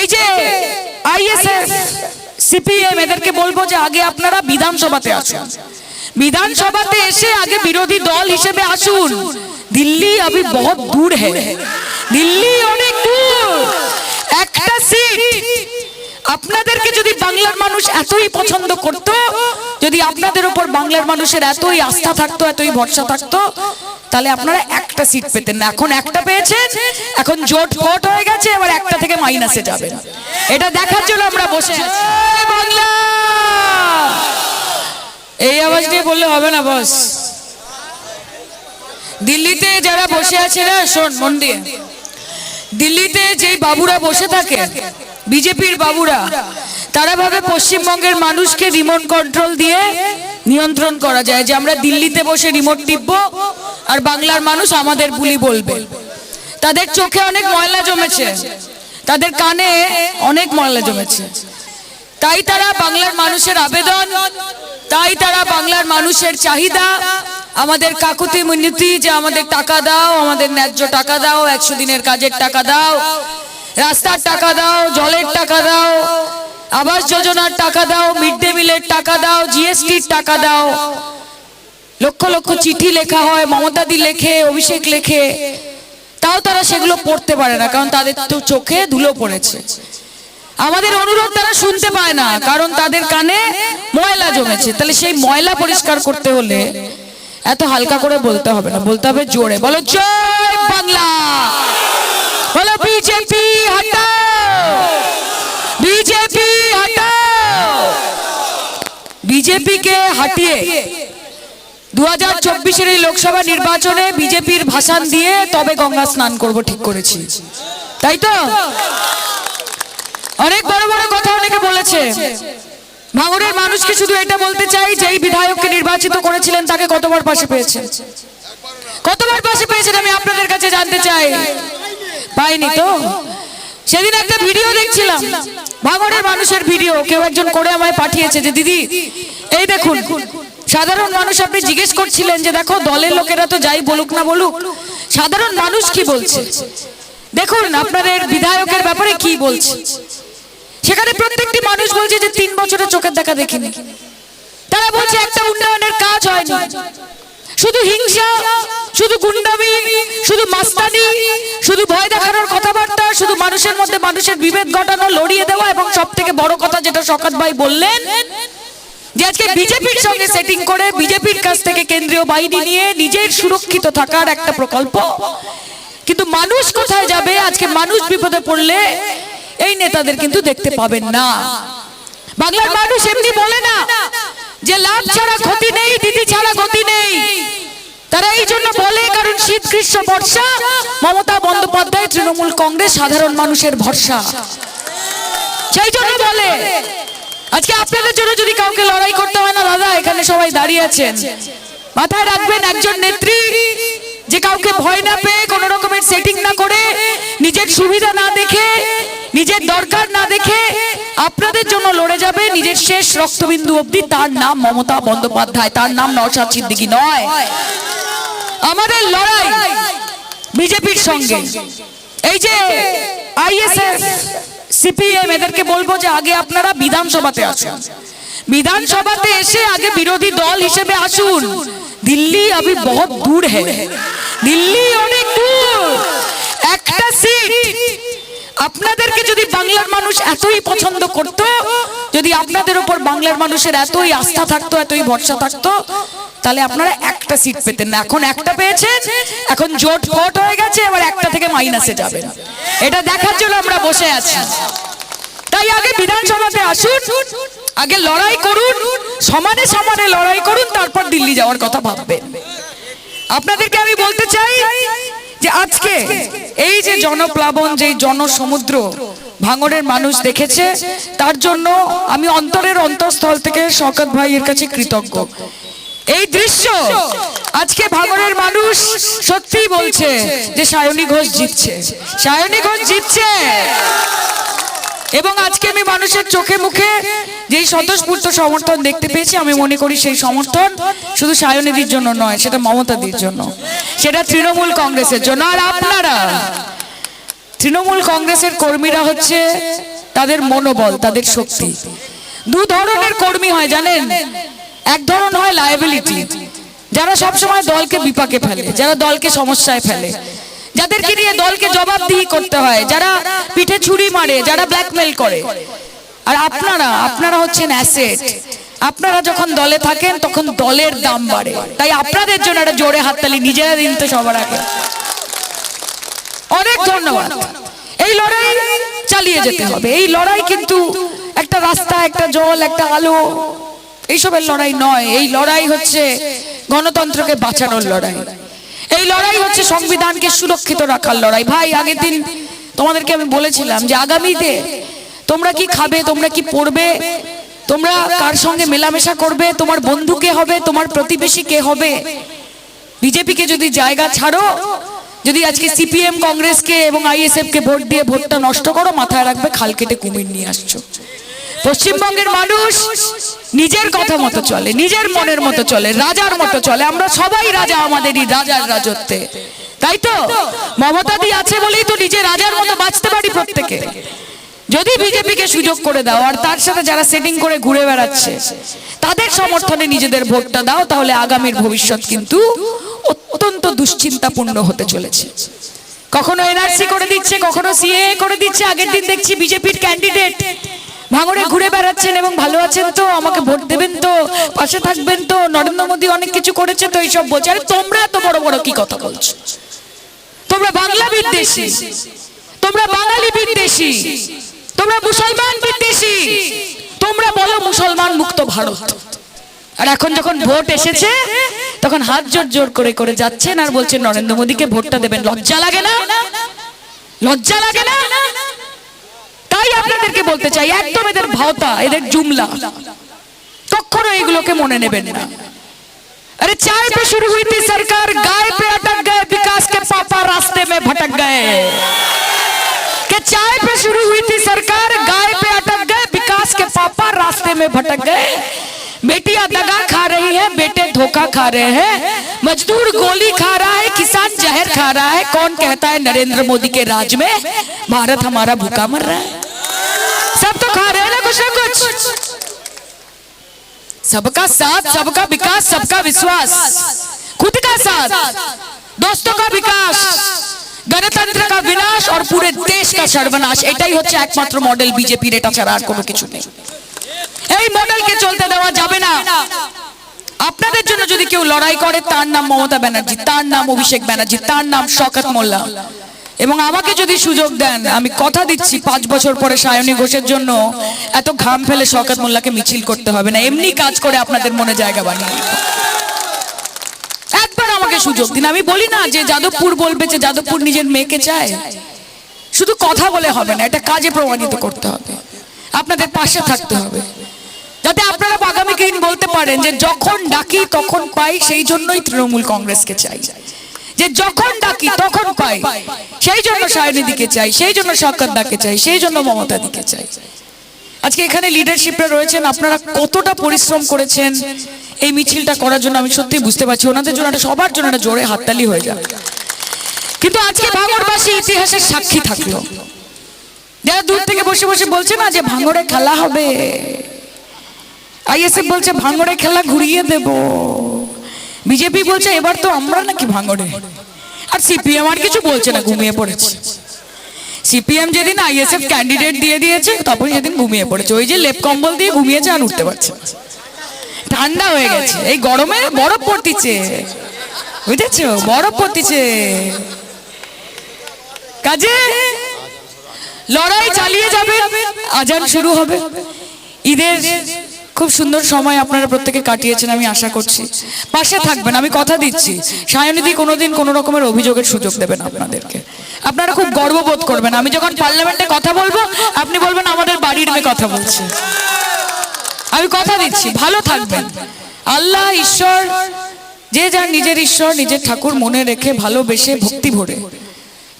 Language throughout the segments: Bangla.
এই যে আইএসএফ সিপিএম এদেরকে বলব যে আগে আপনারা বিধানসভাতে আসুন। বিধানসভাতে এসে আগে বিরোধী দল হিসেবে আসুন। দিল্লি আবি বহুত দূর হ্যাঁ দিল্লি অনেক দূর। একটা সিট আপনাদেরকে যদি বাংলার মানুষ এতই পছন্দ করত যদি আপনাদের উপর বাংলার মানুষের এতই আস্থা থাকতো, এতই ভরসা থাকতো, তাহলে আপনারা একটা সিট পেতেন না। এখন একটা পেয়েছেন, এখন জোট ফোট হয়ে গেছে, এবার একটা থেকে মাইনাসে যাবে এটা দেখার জন্য আমরা বসে এই আওয়াজ দিয়ে বললে হবে না বস দিল্লিতে যারা বসে আছে না, শোন, মন দিয়ে। দিল্লিতে যেই বাবুরা বসে থাকে, বিজেপির বাবুরা তারা ভাবে পশ্চিমবঙ্গের মানুষকে রিমোট কন্ট্রোল দিয়ে নিয়ন্ত্রণ করা যায়। যে আমরা দিল্লিতে বসে রিমোট টিপব আর বাংলার মানুষ আমাদের বুলি বলবে। তাদের চোখে অনেক ময়লা জমেছে। তাদের কানে অনেক ময়লা জমেছে। তাই তারা বাংলার মানুষের আবেদন, তাই তারা বাংলার মানুষের চাহিদা। আমাদের কাকুতি মিনতি যে আমাদের টাকা দাও, আমাদের ন্যায্য টাকা দাও, একশো দিনের কাজের টাকা দাও, রাস্তার টাকা দাও, জলের টাকা দাও আবাস যোজনার টাকা দাও, মিড ডে মিলের টাকা দাও জিএসটির টাকা দাও। লক্ষ লক্ষ চিঠি লেখা হয় মমতাদি লেখে, অভিষেক লেখে। তাও তারা সেগুলো পড়তে পারে না, কারণ তাদের তো চোখে ধুলো পড়েছে। আমাদের অনুরোধ তারা শুনতে পায় না, কারণ তাদের কানে ময়লা জমেছে। তাহলে সেই ময়লা পরিষ্কার করতে হলে এত হালকা করে বলতে হবে না, বলতে হবে জোরে। বলো, জয় বাংলা! বলো, বিজেপি, হটাও! বিজেপিকে হাটিয়ে দু হাজার চব্বিশের এই লোকসভা নির্বাচনে বিজেপির ভাষণ দিয়ে তবে গঙ্গা স্নান করব ঠিক করেছি। তাই তো? অনেক বড় বড় কথা অনেকে বলেছে। ভাঙরের মানুষকে শুধু এটা বলতে চাই যে এই বিধায়ককে নির্বাচিত করেছিলেন তাকে কতবার পাশে পেয়েছেন? কতবার পাশে পেয়েছেন আমি আপনাদের কাছে জানতে চাই। পাইনি তো? সেদিন একটা ভিডিও দেখছিলাম। ভাঙড়ের মানুষের ভিডিও, কেউ একজন করে আমায় পাঠিয়েছে যে, দিদি, এই দেখুন, সাধারণ মানুষ আপনি জিজ্ঞেস করছিলেন যে, দেখো, দলের লোকেরা তো যাই বলুক না বলুক, সাধারণ মানুষ কি বলছে? দেখুন, আপনাদের বিধায়কের ব্যাপারে কি বলছে? সেখানে প্রত্যেকটি মানুষ বলছে যে, তিন বছরের চোখের দেখা দেখিনি। তারা বলছে, একটা উন্নয়নের কাজ হয়নি। শুধু হিংসা, শুধু গুন্ডামি, শুধু মাস্তানি, শুধু ভয় দেখানোর কথাবার্তা, শুধু মানুষের মধ্যে মানুষের বিভেদ ঘটানো, লড়িয়ে দেওয়া এবং সব থেকে বড় কথা যেটা শকাত ভাই বললেন, যে আজকে সঙ্গে সেটিং করে বিজেপির কাছ থেকে কেন্দ্রীয় নিয়ে নিজের সুরক্ষিত থাকার একটা প্রকল্প। কিন্তু মানুষ কোথায় যাবে? আজকে মানুষ বিপদে পড়লে এই নেতাদের কিন্তু দেখতে পাবেন না। বাংলার মানুষ এমনি বলে না যে লাভ ছাড়া ক্ষতি নেই, দিদি ছাড়া ক্ষতি নেই। তারা এই জন্য বলে, কারণ শীত, গ্রীষ্ম, বর্ষা, মমতা বন্দ্যোপাধ্যায়, তৃণমূল কংগ্রেস সাধারণ মানুষের ভরসা। সেই জন্য বলে, আজকে আপনাদের জন্য যদি কাউকে লড়াই করতে হয় না, দাদা, এখানে সবাই দাঁড়িয়ে আছেন। মাথায় রাখবেন, একজন নেত্রী যে কাউকে ভয় না পেয়ে কোন রকমের সেটিং না করে, নিজের সুবিধা না দেখে, নিজের দরকার না দেখে আপনাদের জন্য লড়ে যাবে নিজের শেষ রক্তবিন্দু অবধি। তার নাম মমতা বন্দ্যোপাধ্যায়, তার নাম নওশাদ সিদ্দিকী নয়। আমাদের লড়াই বিজেপির সঙ্গে। এই যে আইএসএফ সিপিএম, এদেরকে বলব যে আগে আপনারা বিধানসভাতে আসুন। বিধানসভাতে এসে আগে বিরোধী দল হিসেবে আসুন। দিল্লি আবি বহুত দূর হ্যাঁ দিল্লি অনেক দূর। একটা সিট আপনাদেরকে যদি বাংলার মানুষ এতই পছন্দ করত, যদি আপনাদের উপর বাংলার মানুষের এতই আস্থা থাকতো, এতই ভরসা থাকতো, তাহলে আপনারা একটা সিট পেতেন না। এখন একটা পেয়েছেন, এখন জোট ফোট হয়ে গেছে, এবার একটা থেকে মাইনাসে যাবে এটা দেখার জন্য আমরা বসে আছি। তাই আগে বিধানসভাতে আসুন, আগে লড়াই করুন, সমানে সমানে লড়াই করুন, তারপর দিল্লি যাওয়ার কথা ভাববেন। আপনাদেরকে আমি বলতে চাই যে আজকে এই যে জনপ্লাবন যে জনসমুদ্র ভাঙড়ের মানুষ দেখেছে, তার জন্য আমি অন্তরের অন্তঃস্থল থেকে শওকত ভাইয়ের কাছে কৃতজ্ঞ। এই দৃশ্য আজকে ভাঙড়ের মানুষ সত্যি বলছে যে সায়নী ঘোষ জিতছে। সায়নী ঘোষ জিতছে। এবং আজকে আমি মানুষের চোখে মুখে যেই স্বতঃস্ফূর্ত সমর্থন দেখতে পেয়েছি, আমি মনে করি সেই সমর্থন শুধু সায়নীদির জন্য নয়, সেটা মমতাদির জন্য। সেটা তৃণমূল কংগ্রেসের জন্য। আর আপনারা, তৃণমূল কংগ্রেসের কর্মীরা হচ্ছে তাদের মনোবল, তাদের শক্তি। দু ধরনের কর্মী হয়, জানেন? এক ধরন হয় লায়াবিলিটি যারা সবসময় দলকে বিপাকে ফেলে, যারা দলকে সমস্যায় ফেলে। যাদেরকে নিয়ে দলকে জবাবদিহি করতে হয়, যারা পিঠে ছুরি মারে, যারা ব্ল্যাকমেল করে। আর আপনারা আপনারা হচ্ছেন অ্যাসেট আপনারা যখন দলে থাকেন, তখন দলের দাম বাড়ে। তাই আপনাদের জন্য একটা জোরে হাততালি, নিজেরা দিন তো সবার আগে। অনেক ধন্যবাদ। এই লড়াই চালিয়ে যেতে হবে। এই লড়াই কিন্তু একটা রাস্তা, একটা জল, একটা আলো, এইসবের লড়াই নয়। এই লড়াই হচ্ছে গণতন্ত্রকে বাঁচানোর লড়াই। এই লড়াই হচ্ছে সংবিধানকে সুরক্ষিত রাখার লড়াই। ভাই, আগের দিন তোমাদেরকে আমি বলেছিলাম যে আগামীতে তোমরা কি খাবে? তোমরা কি পড়বে? তোমরা কার সঙ্গে মেলামেশা করবে? তোমার বন্ধু কে হবে? তোমার প্রতিবেশী কে হবে? বিজেপিকে যদি জায়গা ছাড়ো যদি আজকে সিপিএম কংগ্রেসকে এবং আইএসএফ কে ভোট দিয়ে ভোটটা নষ্ট করো মাথায় রাখবে খাল কেটে কুমির নিয়ে আসছো। পশ্চিমবঙ্গের মানুষ নিজের কথা মতো চলে নিজের মনের মতো চলে রাজার মতো চলে আমরা সবাই রাজা আমাদেরই রাজার রাজত্বে। তাই তো? মমতা দি আছে বলেই তো নিজে রাজার মতো বাঁচতে পারি প্রত্যেকে। যদি বিজেপিকে সুযোগ করে দাও, আর তার সাথে যারা সেটিং করে ঘুরে বেড়াচ্ছে, তাদের সমর্থনে নিজেদের ভোটটা দাও, তাহলে আগামীর ভবিষ্যৎ কিন্তু অত্যন্ত দুশ্চিন্তাপূর্ণ হতে চলেছে। কখনো এনআরসি করে দিচ্ছে, কখনো সিএ করে দিচ্ছে, আগের দিন দেখছি বিজেপির ক্যান্ডিডেট ভাঙড়ে ঘুরে বেড়াচ্ছেন এবং ভালো আছেন তো, আমাকে ভোট দেবেন তো, পাশে থাকবেন তো, নরেন্দ্র মোদী অনেক কিছু করেছে তো, এইসব বলছে। আরে তোমরা এত বড় বড় কি কথা বলছো? তোমরা বাংলা বিদ্বেষী, তোমরা বাঙালি বিদ্বেষী। তোমরা মুসলমান বিদ্বেষী তোমরা বলো মুসলমান মুক্ত ভারত আর এখন যখন ভোট এসেছে তখন হাত জোর জোর করে করে যাচ্ছেন আর বলছেন নরেন্দ্র মোদীকে ভোটটা দেবেন লজ্জা লাগে না লজ্জা লাগে না তাই আপনাদেরকে বলতে চাই একদম এদের ভাওতা এদের জুমলা কখনো এগুলোকে মনে নেবেন না अरे चाय पे शुरू हुई थी सरकार गाय पे अटक गए विकास के पापा रास्ते में भटक गए कि चाय पे शुरू हुई थी सरकार, गाय पे अटक गए, विकास के पापा रास्ते में भटक गए। बेटियाँ दगा खा रही है, बेटे धोखा खा रहे हैं। मजदूर गोली खा रहा है, किसान जहर खा रहा है। कौन कहता है नरेंद्र मोदी के राज में, भारत हमारा भूखा मर रहा है? सब तो खा रहे हैं ना कुछ ना कुछ? सबका साथ, सबका विकास, सबका विश्वास। खुद का साथ। दोस्तों का विकास। গণতন্ত্র কা বিনাশ আর পুরো দেশ কা সর্বনাশ এটাই হচ্ছে একমাত্র মডেল বিজেপির এটা ছাড়া আর কোনো কিছু নেই এই মডেলকে চলতে দেওয়া যাবে না আপনাদের জন্য যদি কেউ লড়াই করে তার নাম মমতা ব্যানার্জি তার নাম অভিষেক ব্যানার্জি তার নাম শকত মোল্লা এবং আমাকে যদি সুযোগ দেন আমি কথা দিচ্ছি পাঁচ বছর পরে সায়নী ঘোষের জন্য এত ঘাম ফেলে শকত মোল্লাকে মিছিল করতে হবে না। এমনি কাজ করে আপনাদের মনে জায়গা বানিয়ে সুযোগ। দিন আমি বলি না যে যাদবপুর বলবে যে যাদবপুর নিজের মেয়েকে চায়। শুধু কথা বলে হবে না, এটা কাজে প্রমাণিত করতে হবে। আপনাদের পাশে থাকতে হবে। যাতে আপনারা আগামী দিন বলতে পারেন যে যখন ডাকি তখন পাই, সেই জন্যই তৃণমূল কংগ্রেসকে চাই। যে যখন ডাকি তখন পাই, সেই জন্য সায়নিদিকে চাই, সেই জন্য শওকত দাকে চাই, সেই জন্য মমতা দিকে চাই। আজকে এখানে লিডারশিপরা রয়েছেন, আপনারা কতটা পরিশ্রম করেছেন এই মিছিলটা করার জন্য আমি সত্যি বুঝতে পারছি, ওনাদের জন্য একটা সবার জন্য একটা জোরে হাততালি হয়ে যায়। কিন্তু আজকে ভাঙড়বাসী ইতিহাসের সাক্ষী থাকল। যারা দূর থেকে বসে বসে বলছে না যে ভাঙড়ে খেলা হবে, আইএসএফ বলছে ভাঙড়ে খেলা ঘুরিয়ে দেব। বিজেপি বলছে এবার তো আমরা নাকি ভাঙড়ে। আর সিপিএম আর কিছু বলছে না, ঘুমিয়ে পড়েছে। সিপিএম যেদিন আইএসএফ ক্যান্ডিডেট দিয়ে দিয়েছে, তখন সেদিন ঘুমিয়ে পড়েছে। ওই যে লেপ কম্বল দিয়ে ঘুমিয়েছে আর উঠতে পারছে। ঠান্ডা হয়ে গেছে। এই গরমে বরফ পড়তিছে। বুঝেছ? বরফ পড়তিছে। কাজে লড়াই চালিয়ে যাবে। আজান শুরু হবে। ঈদের খুব সুন্দর সময় আপনারা প্রত্যেকে কাটিয়েছেন আমি আশা করছি। পাশে থাকবেন আমি কথা দিচ্ছি। সায়নিধি কোনোদিন কোনো রকমের অভিযোগের সুযোগ দেবেন আপনাদেরকে। আপনারা খুব গর্ববোধ করবেন। আমি যখন পার্লামেন্টে কথা বলব আপনি বলবেন আমাদের বাড়ির মেয়ে কথা বলছে। আমি কথা দিচ্ছি ভালো থাকবেন। আল্লাহ ঈশ্বর যে যার নিজের ঈশ্বর নিজের ঠাকুর মনে রেখে ভালোবেসে ভক্তি ভরে।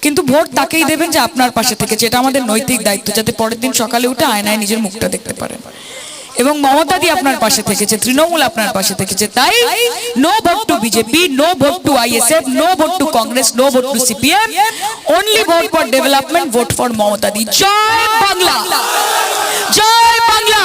কিন্তু ভোট তাকেই দেবেন যে আপনার পাশে থেকে যেটা আমাদের নৈতিক দায়িত্ব যাতে পরের দিন সকালে উঠে আয়নায় নিজের মুখটা দেখতে পারেন। এবং মমতা দি আপনার পাশে থেকেছে তৃণমূল আপনার পাশে থেকেছে তাই no vote to BJP no vote to ISF no vote to Congress no vote to CPM only vote for development vote for Mamata di. জয় বাংলা! জয় বাংলা!